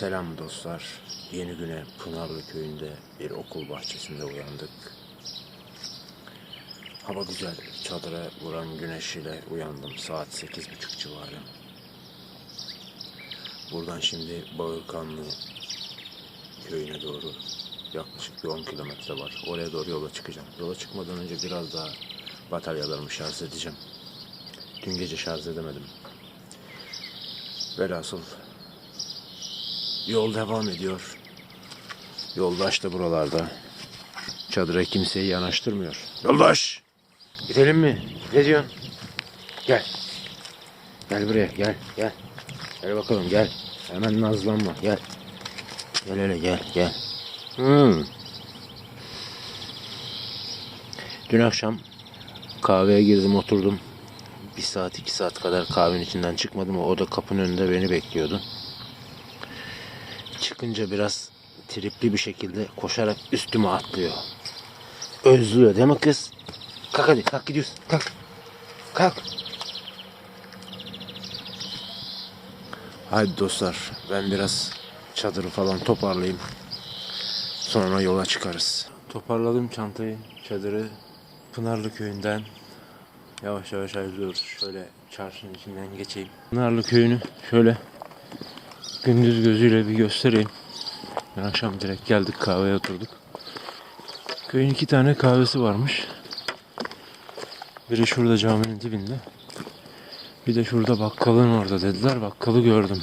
Selam dostlar. Yeni güne Pınarlı köyünde bir okul bahçesinde uyandık. Hava güzel. Çadıra vuran güneş ile uyandım. Saat sekiz buçuk civarı. Buradan şimdi Bağırkanlı köyüne doğru yaklaşık bir 10 kilometre var. Oraya doğru yola çıkacağım. Yola çıkmadan önce biraz daha bataryalarımı şarj edeceğim. Dün gece şarj edemedim. Velhasıl yol devam ediyor. Yoldaş da buralarda. Çadıra kimseyi yanaştırmıyor. Yoldaş! Gidelim mi? Ne diyorsun? Gel. Gel buraya gel gel. Gel bakalım gel. Hemen nazlanma gel. Gel hele gel gel. Hmm. Dün akşam kahveye girdim oturdum. Bir saat iki saat kadar kahvenin içinden çıkmadım. O da kapının önünde beni bekliyordu. Çıkınca biraz tripli bir şekilde koşarak üstüme atlıyor. Özlüyor değil mi kız? Kalk hadi kalk gidiyoruz. Kalk. Kalk. Haydi dostlar ben biraz çadırı falan toparlayayım. Sonra yola çıkarız. Toparladım çantayı, çadırı. Pınarlı köyünden yavaş yavaş ayrılıyoruz. Şöyle çarşının içinden geçeyim. Pınarlı köyünü şöyle gündüz gözüyle bir göstereyim. Dün akşam direkt geldik kahveye oturduk. Köyün iki tane kahvesi varmış. Biri şurada caminin dibinde. Bir de şurada bakkalın orada dediler. Bakkalı gördüm.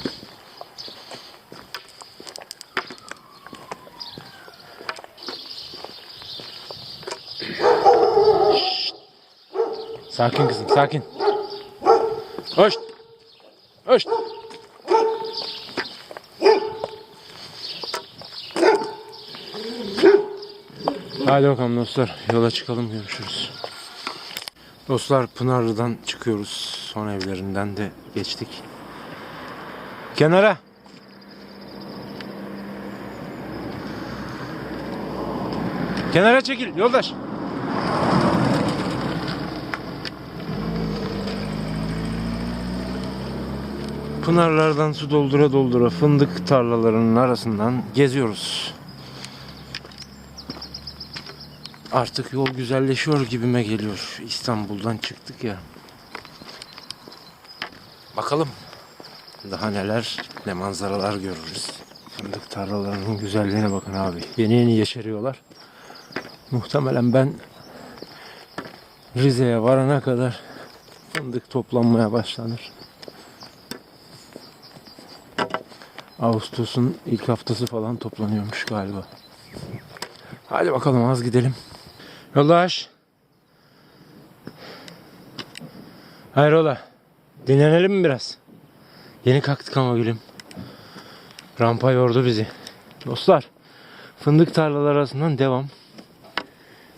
Sakin kızım, sakin. Hoş. Hoş. Hadi bakalım dostlar. Yola çıkalım. Görüşürüz. Dostlar Pınarlı'dan çıkıyoruz. Son evlerinden de geçtik. Kenara. Kenara çekil yoldaş. Pınarlardan su doldura doldura fındık tarlalarının arasından geziyoruz. Artık yol güzelleşiyor gibime geliyor. İstanbul'dan çıktık ya. Bakalım daha neler, ne manzaralar görürüz. Fındık tarlalarının güzelliğine bakın abi. Yeni yeni yeşeriyorlar. Muhtemelen ben Rize'ye varana kadar fındık toplanmaya başlanır. Ağustos'un ilk haftası falan toplanıyormuş galiba. Hadi bakalım az gidelim. Yoldaş. Hayrola? Dinlenelim mi biraz? Yeni kalktık ama gülüm. Rampa yordu bizi. Dostlar, fındık tarlaları arasından devam.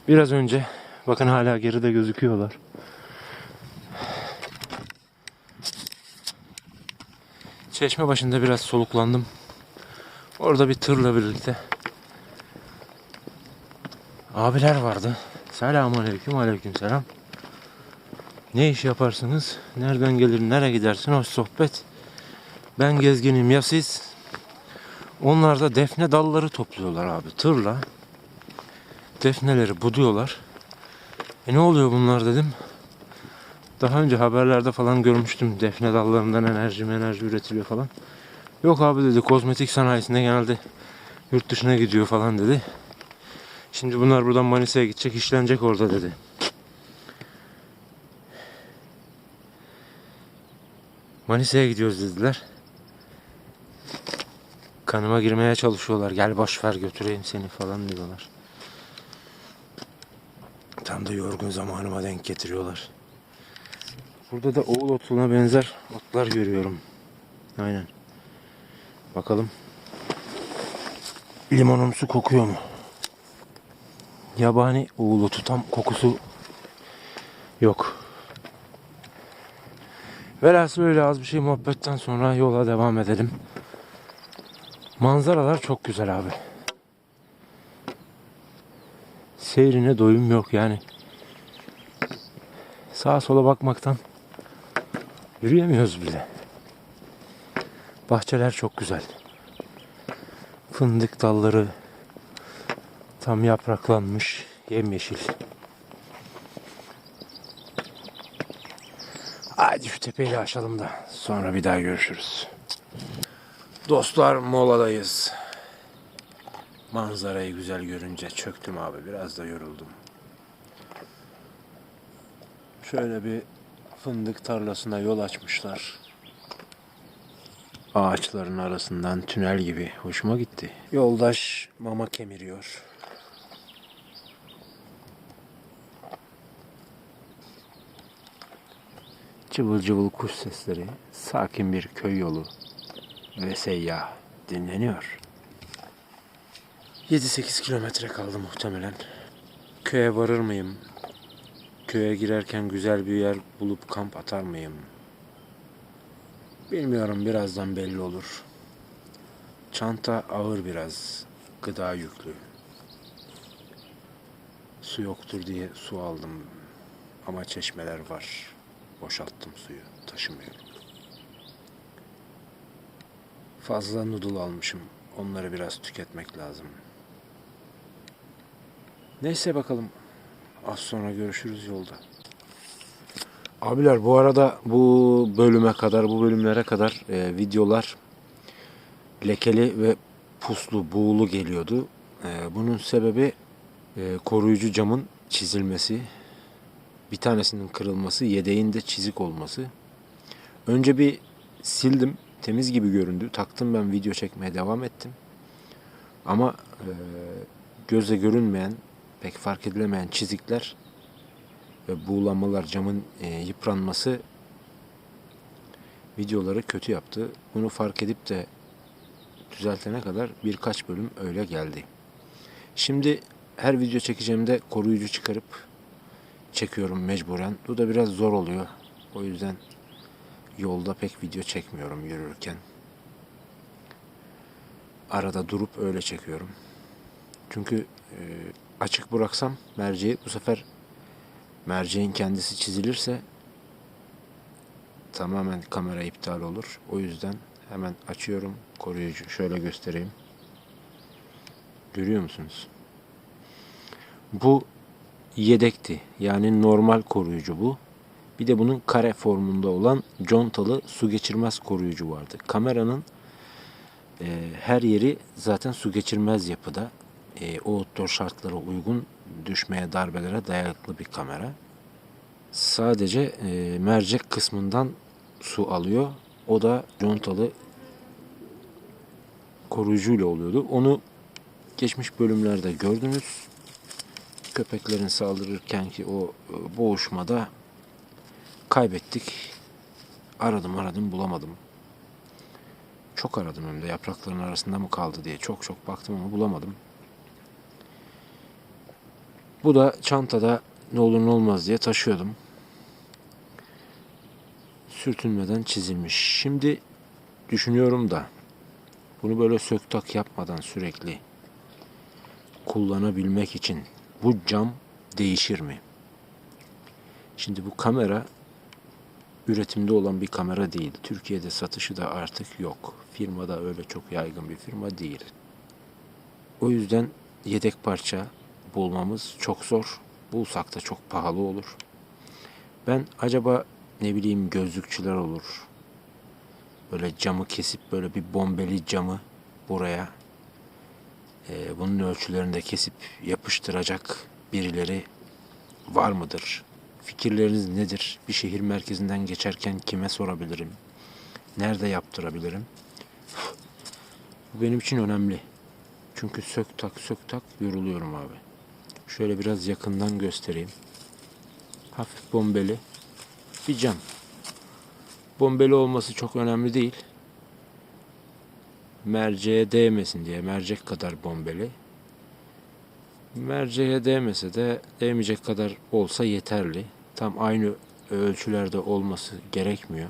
Biraz önce, bakın hala geride gözüküyorlar. Çeşme başında biraz soluklandım. Orada bir tırla birlikte abiler vardı. Selamun aleyküm aleyküm selam. Ne iş yaparsınız? Nereden gelir, nereye gidersin? Hoş sohbet. Ben gezginim ya siz? Onlar da defne dalları topluyorlar abi tırla. Defneleri buduyorlar. E ne oluyor bunlar dedim. Daha önce haberlerde falan görmüştüm defne dallarından enerji enerji üretiliyor falan. Yok abi dedi kozmetik sanayisinde genelde yurt dışına gidiyor falan dedi. Şimdi bunlar buradan Manisa'ya gidecek işlenecek orada dedi. Manisa'ya gidiyoruz dediler. Kanıma girmeye çalışıyorlar. Gel boş ver götüreyim seni falan diyorlar. Tam da yorgun zamanıma denk getiriyorlar. Burada da oğul otuna benzer otlar görüyorum. Aynen. Bakalım. Limonumsu kokuyor mu? Yabani oğul otu tam kokusu yok. Velhasıl öyle az bir şey muhabbetten sonra yola devam edelim. Manzaralar çok güzel abi. Seyrine doyum yok yani. Sağa sola bakmaktan yürüyemiyoruz bile. Bahçeler çok güzel. Fındık dalları tam yapraklanmış, yemyeşil. Hadi şu tepeyi de aşalım da sonra bir daha görüşürüz. Dostlar moladayız. Manzarayı güzel görünce çöktüm abi. Biraz da yoruldum. Şöyle bir fındık tarlasına yol açmışlar. Ağaçların arasından tünel gibi. Hoşuma gitti. Yoldaş mama kemiriyor. Cıvıl cıvıl kuş sesleri, sakin bir köy yolu ve seyyah dinleniyor. 7-8 kilometre kaldı muhtemelen. Köye varır mıyım? Köye girerken güzel bir yer bulup kamp atar mıyım? Bilmiyorum birazdan belli olur. Çanta ağır biraz, gıda yüklü. Su yoktur diye su aldım ama çeşmeler var. Boşalttım suyu, taşımıyorum. Fazla noodle almışım. Onları biraz tüketmek lazım. Neyse bakalım. Az sonra görüşürüz yolda. Abiler bu arada bu bölüme kadar, bu bölümlere kadar e, videolar lekeli ve puslu, buğulu geliyordu. E, bunun sebebi e, koruyucu camın çizilmesi, bir tanesinin kırılması, yedeğin de çizik olması. Önce bir sildim, temiz gibi göründü. Taktım ben video çekmeye devam ettim. Ama e, gözle görünmeyen, pek fark edilemeyen çizikler ve buğulanmalar, camın e, yıpranması videoları kötü yaptı. Bunu fark edip de düzeltene kadar birkaç bölüm öyle geldi. Şimdi her video çekeceğimde koruyucu çıkarıp çekiyorum mecburen. Bu da biraz zor oluyor. O yüzden yolda pek video çekmiyorum yürürken. Arada durup öyle çekiyorum. Çünkü e, açık bıraksam merceği bu sefer merceğin kendisi çizilirse tamamen kamera iptal olur. O yüzden hemen açıyorum koruyucu. Şöyle göstereyim. Görüyor musunuz? Bu yedekti. Yani normal koruyucu bu. Bir de bunun kare formunda olan contalı su geçirmez koruyucu vardı. Kameranın e, her yeri zaten su geçirmez yapıda. E, outdoor şartlara uygun düşmeye darbelere dayanıklı bir kamera. Sadece e, mercek kısmından su alıyor. O da contalı koruyucuyla oluyordu. Onu geçmiş bölümlerde gördünüz. Köpeklerin saldırırken ki o e, boğuşmada kaybettik. Aradım aradım bulamadım. Çok aradım hem de yaprakların arasında mı kaldı diye çok çok baktım ama bulamadım. Bu da çantada ne olur ne olmaz diye taşıyordum. Sürtünmeden çizilmiş. Şimdi düşünüyorum da bunu böyle sök tak yapmadan sürekli kullanabilmek için bu cam değişir mi? Şimdi bu kamera üretimde olan bir kamera değil. Türkiye'de satışı da artık yok. Firmada öyle çok yaygın bir firma değil. O yüzden yedek parça bulmamız çok zor. Bulsak da çok pahalı olur. Ben acaba ne bileyim gözlükçüler olur. Böyle camı kesip böyle bir bombeli camı buraya e, bunun ölçülerini de kesip yapıştıracak birileri var mıdır? Fikirleriniz nedir? Bir şehir merkezinden geçerken kime sorabilirim? Nerede yaptırabilirim? Bu benim için önemli. Çünkü sök tak sök tak yoruluyorum abi. Şöyle biraz yakından göstereyim. Hafif bombeli bir cam. Bombeli olması çok önemli değil. Merceğe değmesin diye mercek kadar bombeli. Merceğe değmese de değmeyecek kadar olsa yeterli. Tam aynı ölçülerde olması gerekmiyor.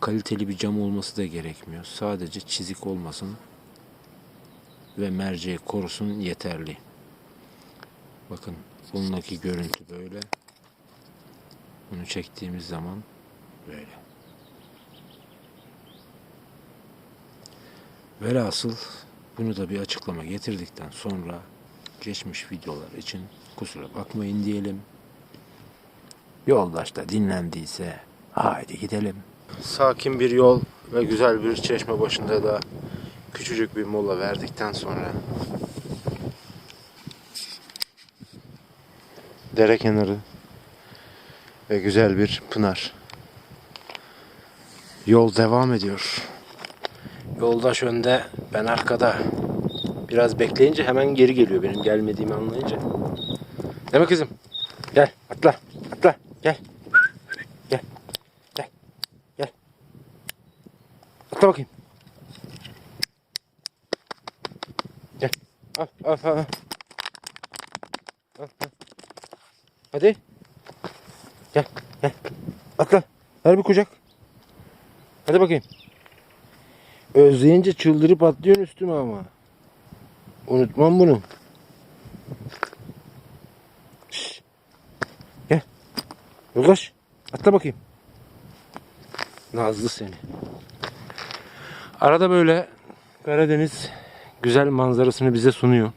Kaliteli bir cam olması da gerekmiyor. Sadece çizik olmasın ve merceği korusun yeterli. Bakın bundaki görüntü böyle. Bunu çektiğimiz zaman böyle. Velhasıl bunu da bir açıklama getirdikten sonra geçmiş videolar için kusura bakmayın diyelim. Yoldaş da dinlendiyse haydi gidelim. Sakin bir yol ve güzel bir çeşme başında da küçücük bir mola verdikten sonra dere kenarı ve güzel bir pınar. Yol devam ediyor. Yoldaş önde, ben arkada. Biraz bekleyince hemen geri geliyor benim gelmediğimi anlayınca. Değil kızım? Gel, atla, atla, gel. Gel, gel, gel. Atla bakayım. Gel, al, al, al. al. Al, al. Hadi. Gel, gel. Atla. Ver bir kucak. Hadi bakayım. Özleyince çıldırıp atlıyorsun üstüme ama. Unutmam bunu. Şşş. Gel. Yoldaş. Atla bakayım. Nazlı seni. Arada böyle Karadeniz güzel manzarasını bize sunuyor.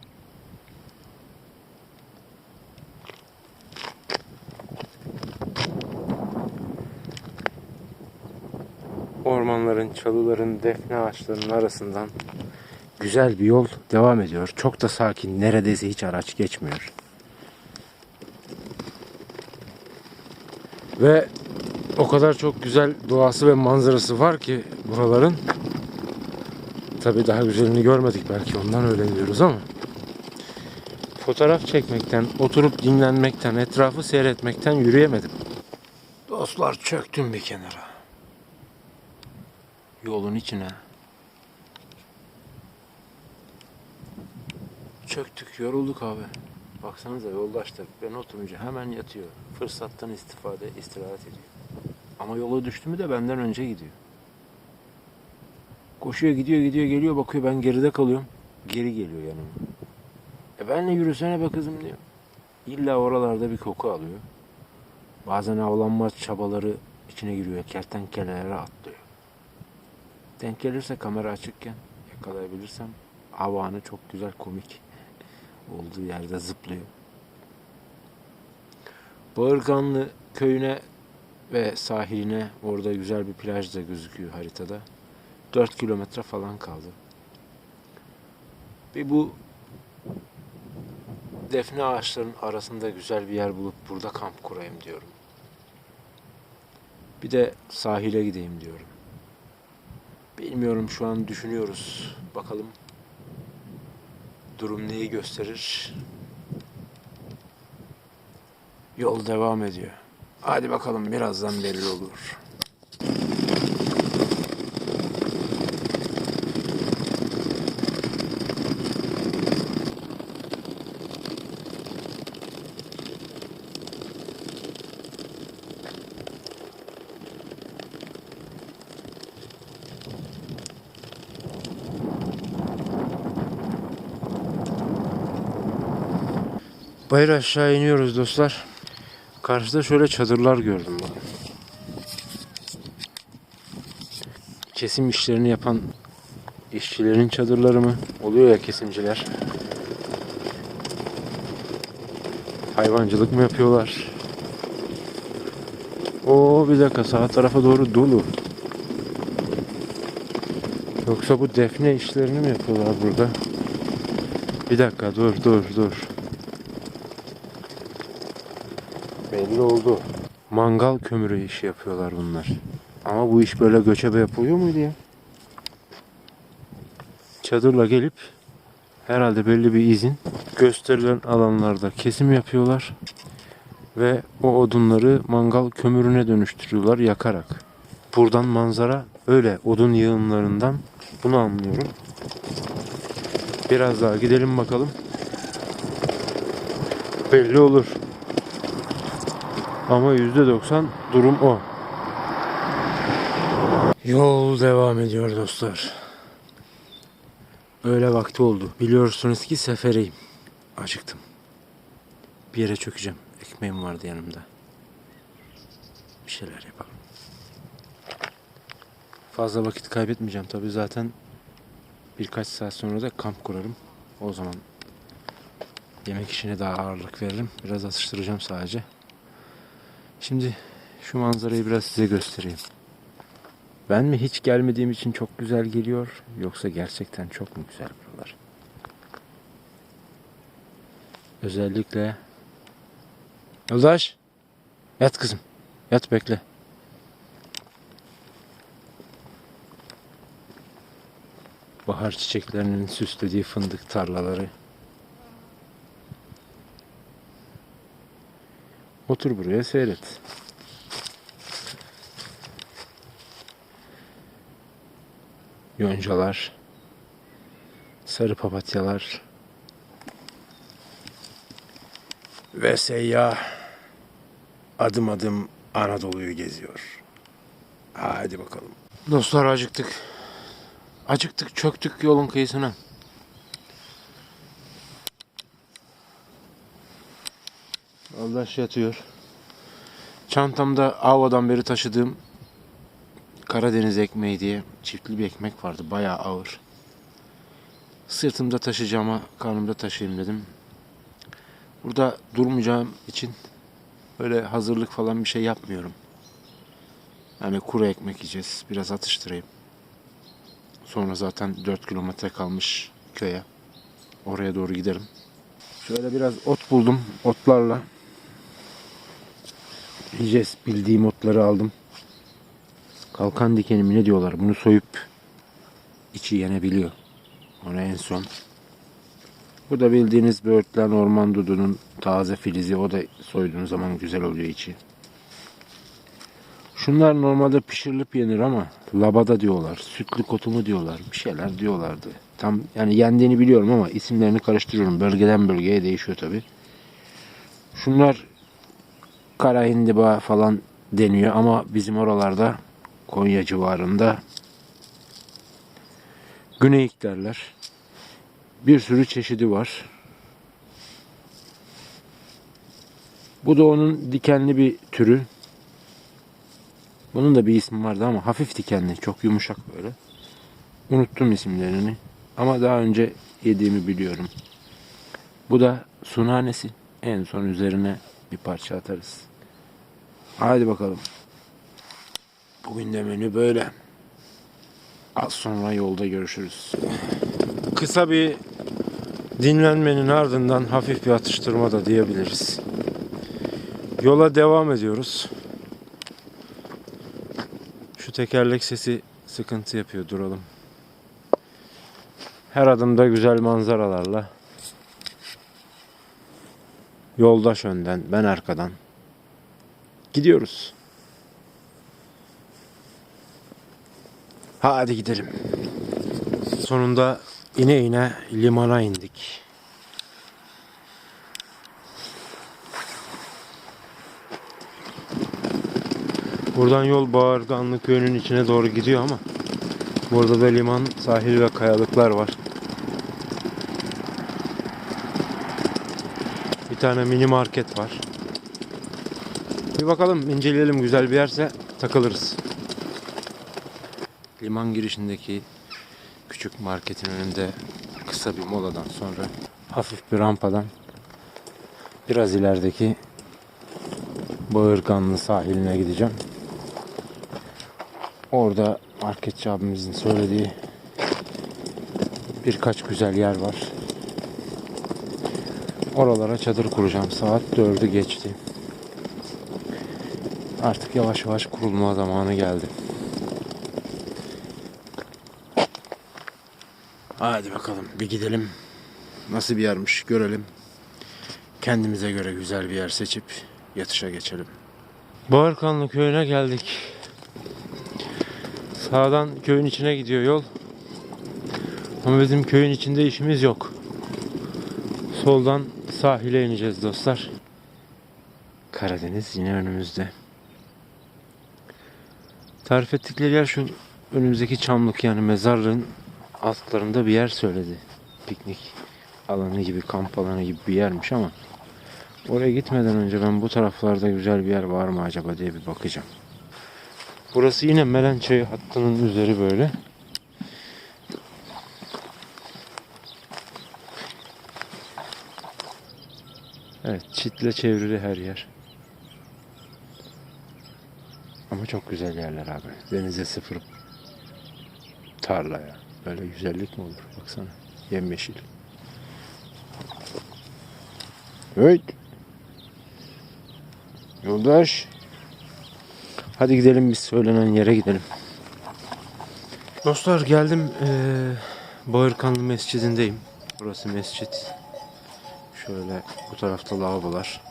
Çalıların, defne ağaçlarının arasından güzel bir yol devam ediyor. Çok da sakin, neredeyse hiç araç geçmiyor. Ve o kadar çok güzel doğası ve manzarası var ki buraların. Tabii daha güzelini görmedik belki ondan öyle diyoruz ama. Fotoğraf çekmekten, oturup dinlenmekten, etrafı seyretmekten yürüyemedim. Dostlar çöktüm bir kenara. Yolun içine. Çöktük, yorulduk abi. Baksanıza yoldaşlar ben oturunca hemen yatıyor. Fırsattan istifade, istirahat ediyor. Ama yola düştü mü de benden önce gidiyor. Koşuyor, gidiyor, gidiyor, geliyor, bakıyor ben geride kalıyorum. Geri geliyor yanıma. E benle yürüsene be kızım diyor. İlla oralarda bir koku alıyor. Bazen avlanma çabaları içine giriyor. Kertenkelelere atlıyor. Denk gelirse kamera açıkken yakalayabilirsem havanı çok güzel komik olduğu yerde zıplıyor. Bağırganlı köyüne ve sahiline orada güzel bir plaj da gözüküyor haritada. 4 kilometre falan kaldı. Bir bu defne ağaçlarının arasında güzel bir yer bulup burada kamp kurayım diyorum. Bir de sahile gideyim diyorum. Bilmiyorum şu an düşünüyoruz. Bakalım durum neyi gösterir. Yol devam ediyor. Hadi bakalım birazdan belli olur. Bayır aşağı iniyoruz dostlar. Karşıda şöyle çadırlar gördüm bakın. Kesim işlerini yapan işçilerin çadırları mı? Oluyor ya kesimciler. Hayvancılık mı yapıyorlar? Oo bir dakika sağ tarafa doğru dolu. Yoksa bu defne işlerini mi yapıyorlar burada? Bir dakika dur dur dur. Belli oldu. Mangal kömürü işi yapıyorlar bunlar. Ama bu iş böyle göçebe yapılıyor muydu ya? Çadırla gelip herhalde belli bir izin gösterilen alanlarda kesim yapıyorlar ve o odunları mangal kömürüne dönüştürüyorlar yakarak. Buradan manzara öyle odun yığınlarından bunu anlıyorum. Biraz daha gidelim bakalım. Belli olur. Ama %90 durum o. Yol devam ediyor dostlar. Öğle vakti oldu. Biliyorsunuz ki sefereyim. Acıktım. Bir yere çökeceğim. Ekmeğim vardı yanımda. şeyler yapalım. Fazla vakit kaybetmeyeceğim tabii zaten birkaç saat sonra da kamp kurarım. O zaman yemek işine daha ağırlık veririm. Biraz atıştıracağım sadece. Şimdi şu manzarayı biraz size göstereyim. Ben mi hiç gelmediğim için çok güzel geliyor yoksa gerçekten çok mu güzel buralar? Özellikle Yoldaş yat kızım. Yat bekle. Bahar çiçeklerinin süslediği fındık tarlaları. Otur buraya seyret. Yoncalar, sarı papatyalar ve seyyah adım adım Anadolu'yu geziyor. Hadi bakalım. Dostlar acıktık. Acıktık çöktük yolun kıyısına. Allah yatıyor. Çantamda Ava'dan beri taşıdığım Karadeniz ekmeği diye çiftli bir ekmek vardı. Bayağı ağır. Sırtımda taşıyacağıma karnımda taşıyayım dedim. Burada durmayacağım için böyle hazırlık falan bir şey yapmıyorum. Yani kuru ekmek yiyeceğiz. Biraz atıştırayım. Sonra zaten 4 kilometre kalmış köye. Oraya doğru giderim. Şöyle biraz ot buldum. Otlarla yiyeceğiz. Bildiğim otları aldım. Kalkan dikeni mi ne diyorlar? Bunu soyup içi yenebiliyor. Ona en son. Bu da bildiğiniz böğürtlen orman dudunun taze filizi. O da soyduğun zaman güzel oluyor içi. Şunlar normalde pişirilip yenir ama labada diyorlar. Sütlü kotu mu diyorlar. Bir şeyler diyorlardı. Tam yani yendiğini biliyorum ama isimlerini karıştırıyorum. Bölgeden bölgeye değişiyor tabi. Şunlar kara hindiba falan deniyor ama bizim oralarda Konya civarında güneyik derler. Bir sürü çeşidi var. Bu da onun dikenli bir türü. Bunun da bir ismi vardı ama hafif dikenli, çok yumuşak böyle. Unuttum isimlerini. Ama daha önce yediğimi biliyorum. Bu da sunanesi. En son üzerine bir parça atarız. Haydi bakalım. Bugün de menü böyle. Az sonra yolda görüşürüz. Kısa bir dinlenmenin ardından hafif bir atıştırma da diyebiliriz. Yola devam ediyoruz. Şu tekerlek sesi sıkıntı yapıyor duralım. Her adımda güzel manzaralarla. Yoldaş önden, ben arkadan. Gidiyoruz. Hadi gidelim. Sonunda ine ine limana indik. Buradan yol Bağırganlı köyünün içine doğru gidiyor ama burada da liman, sahil ve kayalıklar var. Bir tane mini market var. Bir bakalım inceleyelim güzel bir yerse takılırız. Liman girişindeki küçük marketin önünde kısa bir moladan sonra hafif bir rampadan biraz ilerideki Bağırganlı sahiline gideceğim. Orada marketçi abimizin söylediği birkaç güzel yer var. Oralara çadır kuracağım. Saat 4'ü geçti. Artık yavaş yavaş kurulma zamanı geldi. Hadi bakalım bir gidelim. Nasıl bir yermiş görelim. Kendimize göre güzel bir yer seçip yatışa geçelim. Bağırkanlı köyüne geldik. Sağdan köyün içine gidiyor yol. Ama bizim köyün içinde işimiz yok. Soldan sahile ineceğiz dostlar. Karadeniz yine önümüzde. Tarif ettikleri yer şu önümüzdeki çamlık yani mezarlığın altlarında bir yer söyledi. Piknik alanı gibi, kamp alanı gibi bir yermiş ama oraya gitmeden önce ben bu taraflarda güzel bir yer var mı acaba diye bir bakacağım. Burası yine Melençay hattının üzeri böyle. Evet, çitle çevrili her yer. Ama çok güzel yerler abi. Denize sıfır tarla ya. Böyle güzellik mi olur? Baksana. Yemyeşil. Evet. Yoldaş. Hadi gidelim biz söylenen yere gidelim. Dostlar geldim eee Bağırkanlı Mescidindeyim. Burası mescit. Şöyle bu tarafta lavabolar.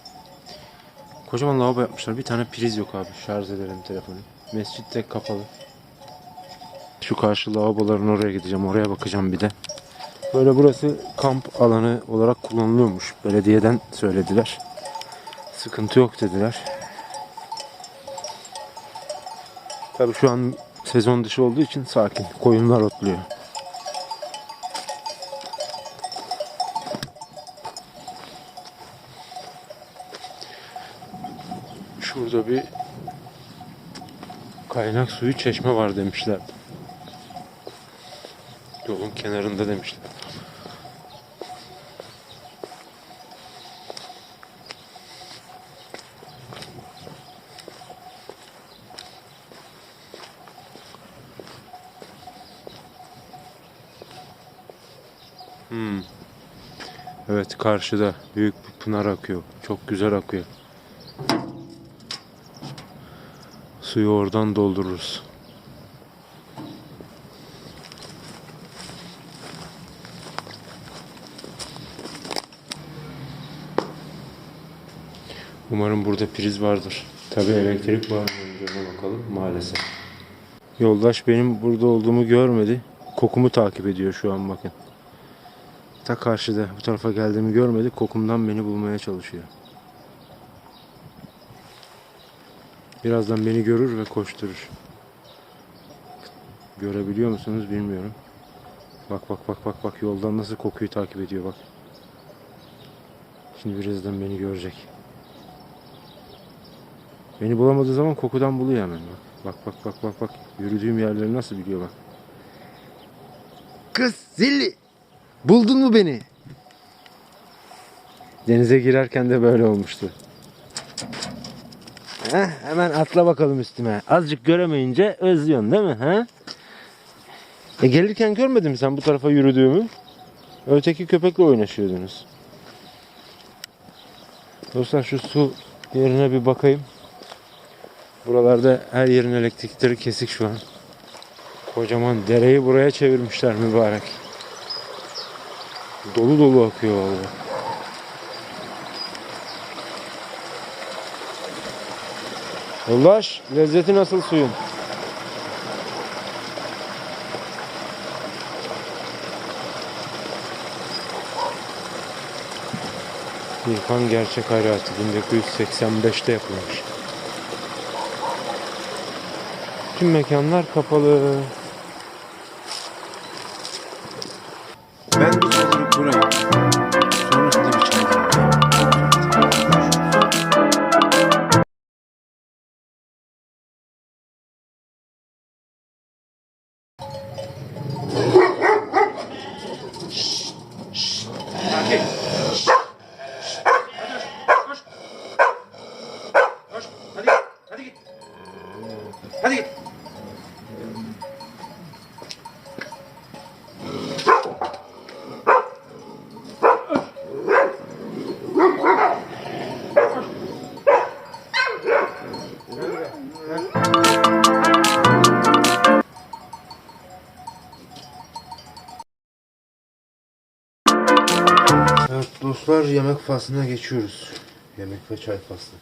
Kocaman lavabo yapmışlar. Bir tane priz yok abi. Şarj ederim telefonu. Mescit de kapalı. Şu karşı lavaboların oraya gideceğim. Oraya bakacağım bir de. Böyle burası kamp alanı olarak kullanılıyormuş. Belediyeden söylediler. Sıkıntı yok dediler. Tabii şu an sezon dışı olduğu için sakin. Koyunlar otluyor. Şurada bir kaynak suyu çeşme var demişler. Yolun kenarında demişler. Hmm. Evet karşıda büyük bir pınar akıyor. Çok güzel akıyor. Suyu oradan doldururuz. Umarım burada priz vardır. Tabii elektrik var mı? Ona bakalım. Maalesef. Yoldaş benim burada olduğumu görmedi. Kokumu takip ediyor şu an bakın. Ta karşıda bu tarafa geldiğimi görmedi. Kokumdan beni bulmaya çalışıyor. Birazdan beni görür ve koşturur. Görebiliyor musunuz bilmiyorum. Bak bak bak bak bak yoldan nasıl kokuyu takip ediyor bak. Şimdi birazdan beni görecek. Beni bulamadığı zaman kokudan buluyor hemen bak. Bak bak bak bak bak. Yürüdüğüm yerleri nasıl biliyor bak. Kız zilli. Buldun mu beni? Denize girerken de böyle olmuştu. Heh, hemen atla bakalım üstüme. Azıcık göremeyince özlüyorsun değil mi? Ha? E gelirken görmedin mi sen bu tarafa yürüdüğümü? Öteki köpekle oynaşıyordunuz. Dostlar şu su yerine bir bakayım. Buralarda her yerin elektrikleri kesik şu an. Kocaman dereyi buraya çevirmişler mübarek. Dolu dolu akıyor vallahi. Yoldaş, lezzeti nasıl suyun? İrfan Gerçek Hayratı 1985'te yapılmış. Tüm mekanlar kapalı. Hadi git. Evet dostlar yemek faslına geçiyoruz. Yemek ve çay faslı.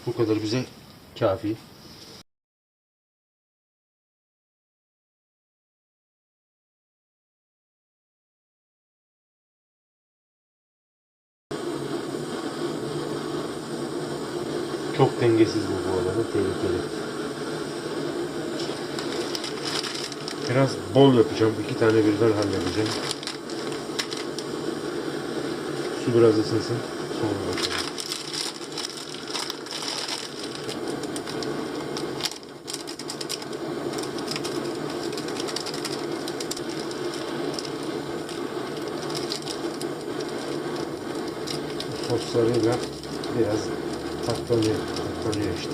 Evet bu kadar bize kafi. Çok dengesiz bu bu arada tehlikeli. Biraz bol yapacağım. iki tane birden halledeceğim. Su biraz ısınsın. Sonra bakalım. Soslarıyla biraz tatlanıyor. Tatlanıyor işte.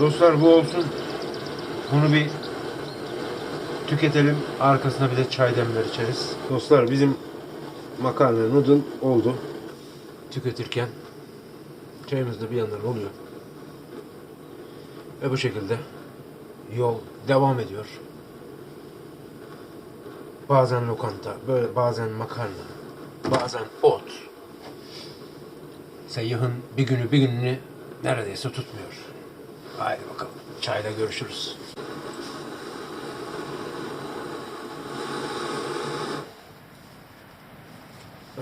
Dostlar bu olsun. Bunu bir tüketelim. Arkasına bir de çay demler içeriz. Dostlar bizim makarna noodle oldu. Tüketirken çayımız da bir yandan oluyor. Ve bu şekilde yol devam ediyor. Bazen lokanta, böyle bazen makarna, bazen ot. Seyyahın bir günü bir gününü neredeyse tutmuyor. Haydi bakalım. Çayla görüşürüz.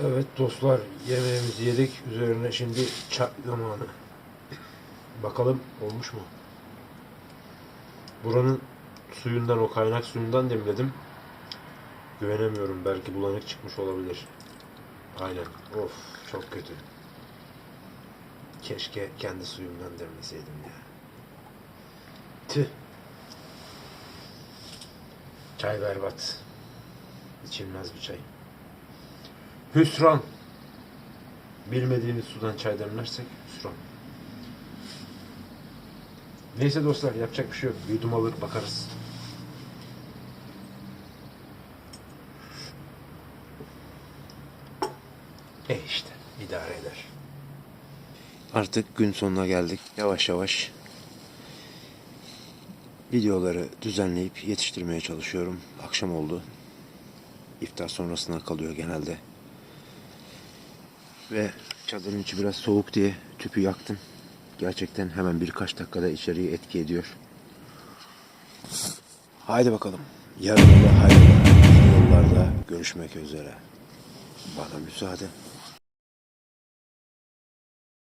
Evet dostlar yemeğimizi yedik. Üzerine şimdi çay zamanı. Bakalım olmuş mu? Buranın suyundan o kaynak suyundan demledim. Güvenemiyorum. Belki bulanık çıkmış olabilir. Aynen. Of çok kötü. Keşke kendi suyumdan demleseydim ya. Tüh. Çay berbat. İçilmez bir çay. Hüsran. Bilmediğimiz sudan çay demlersek hüsran. Neyse dostlar yapacak bir şey yok. Bir yudum alır bakarız. E işte idare eder. Artık gün sonuna geldik. Yavaş yavaş videoları düzenleyip yetiştirmeye çalışıyorum. Akşam oldu. İftar sonrasına kalıyor genelde. Ve çadırın içi biraz soğuk diye tüpü yaktım. Gerçekten hemen birkaç dakikada içeriye etki ediyor. Haydi bakalım. Yarın da hayırlı yollarda görüşmek üzere. Bana müsaade.